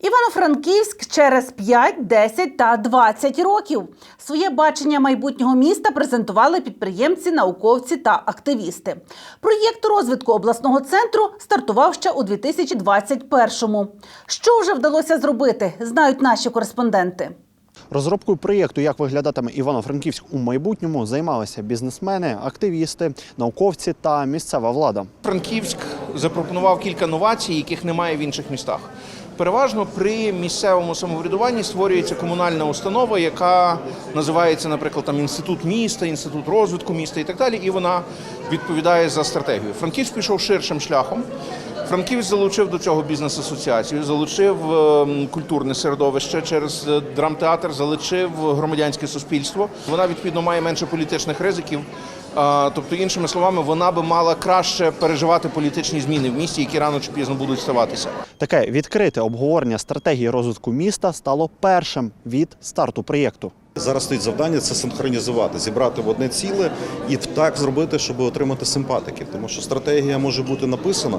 Івано-Франківськ через 5, 10 та 20 років. Своє бачення майбутнього міста презентували підприємці, науковці та активісти. Проєкт розвитку обласного центру стартував ще у 2021-му. Що вже вдалося зробити, знають наші кореспонденти. Розробкою проєкту, як виглядатиме Івано-Франківськ у майбутньому, займалися бізнесмени, активісти, науковці та місцева влада. Франківськ запропонував кілька новацій, яких немає в інших містах. Переважно при місцевому самоврядуванні створюється комунальна установа, яка називається, наприклад, там інститут міста, інститут розвитку міста і так далі, і вона відповідає за стратегію. Франківськ пішов ширшим шляхом. Франківськ залучив до цього бізнес-асоціацію, залучив ем, культурне середовище через е, драмтеатр, залучив громадянське суспільство. Вона відповідно має менше політичних ризиків. Тобто, іншими словами, вона би мала краще переживати політичні зміни в місті, які рано чи пізно будуть ставатися. Таке відкрите обговорення стратегії розвитку міста стало першим від старту проєкту. Зараз стоїть завдання це синхронізувати, зібрати в одне ціле і так зробити, щоб отримати симпатиків. Тому що стратегія може бути написана,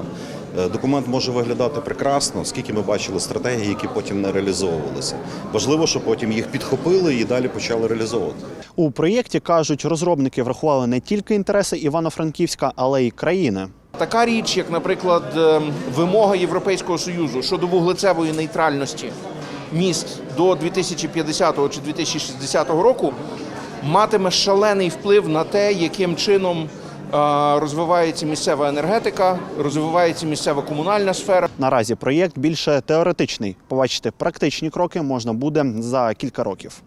е, документ може виглядати прекрасно, скільки ми бачили стратегії, які потім не реалізовувалися. Важливо, щоб потім їх підхопили і далі почали реалізовувати. У проєкті кажуть, розробники врахували не тільки інтереси Івано-Франківська, але й країни. Така річ, як, наприклад, ем, вимога Європейського союзу щодо вуглецевої нейтральності міст до 2050 чи 2060 року, матиме шалений вплив на те, яким чином розвивається місцева енергетика, розвивається місцева комунальна сфера. Наразі проєкт більше теоретичний. Побачити практичні кроки можна буде за кілька років.